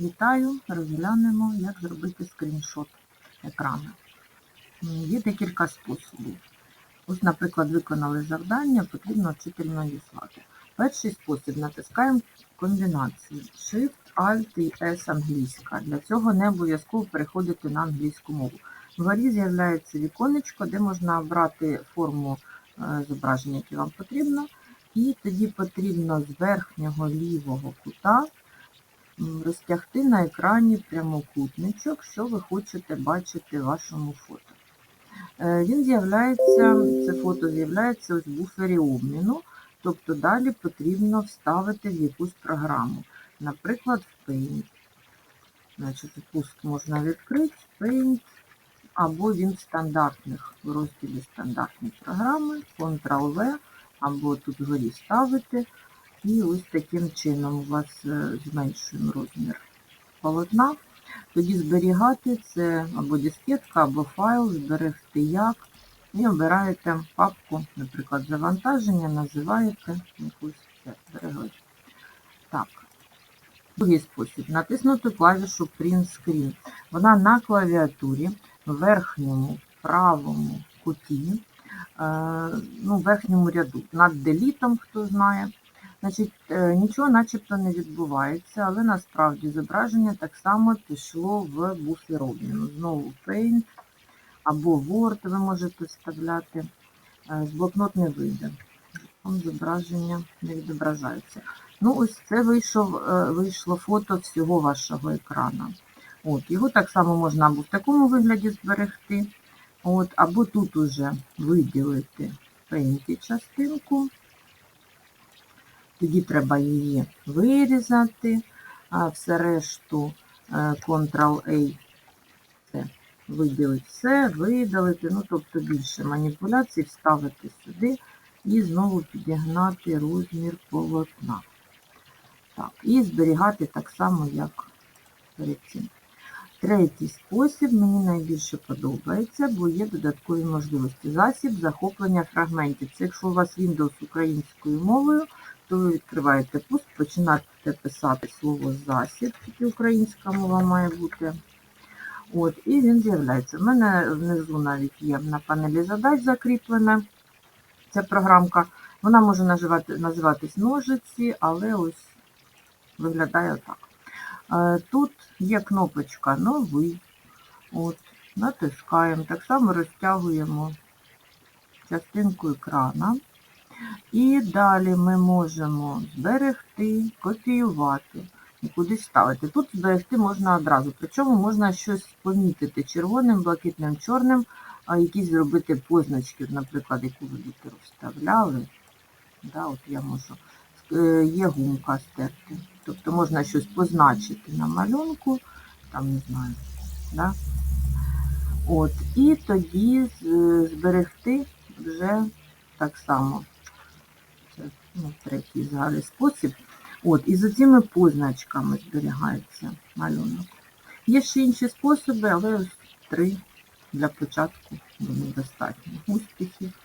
Вітаю, розглянемо, як зробити скріншот екрану. Є декілька способів. Ось, наприклад, виконали завдання, потрібно вчителю надіслати. Перший спосіб натискаємо комбінацію Shift, Alt і S англійська. Для цього не обов'язково переходити на англійську мову. Вгорі з'являється віконечко, де можна обрати форму е, зображення, яке вам потрібно. І тоді потрібно з верхнього лівого кута розтягти на екрані прямокутничок, що ви хочете бачити в вашому фото. Е, Він з'являється, це фото з'являється ось в буфері обміну, тобто далі потрібно вставити в якусь програму, наприклад, в Paint. Значить, пуск можна відкрити, Paint, або він в стандартних, в розділі стандартні програми, Ctrl-V, або тут вгорі ставити. І ось таким чином у вас е, зменшуємо розмір полотна. Тоді зберігати це або дискетка, або файл, зберегти як. І обираєте папку, наприклад, завантаження, називаєте якусь зберегли. Так. Другий спосіб. Натиснути клавішу Print Screen. Вона на клавіатурі в верхньому правому куті, е, ну, верхньому ряду, над делітом, хто знає. Значить, е, нічого начебто не відбувається, але насправді зображення так само пішло в буфер обміну. Знову Paint або Word ви можете вставляти. Е, З блокнот не вийде. Там зображення не відображається. Ну, ось це вийшов, е, вийшло фото всього вашого екрану. От, його так само можна або в такому вигляді зберегти, от, або тут уже виділити пейнті частинку. Тоді треба її вирізати, а все решту е, Ctrl-A виділити все, видалити, ну тобто більше маніпуляцій вставити сюди і знову підігнати розмір полотна. Так, і зберігати так само, як перед цим. Третій спосіб мені найбільше подобається, бо є додаткові можливості. Засіб захоплення фрагментів. Це якщо у вас Windows українською мовою, то ви відкриваєте пуск, починаєте писати слово засіб, тільки українська мова має бути. От, і він з'являється. У мене внизу навіть є на панелі задач закріплена ця програмка. Вона може називати, називатись ножиці, але ось виглядає отак. Е, Тут є кнопочка Новий. От, натискаємо, так само розтягуємо частинку екрана. І далі ми можемо зберегти, копіювати і кудись ставити. Тут зберегти можна одразу, причому можна щось помітити червоним, блакитним, чорним, а якісь зробити позначки, наприклад, яку ви літеру вставляли. Да, от я можу. Е, Є гумка стерти. Тобто можна щось позначити на малюнку, там не знаю. Да? От, і тоді зберегти вже так само. Ну, третій загальний спосіб. От, і за цими позначками зберігається малюнок. Є ще інші способи, але ось три для початку достатньо. Успіхів!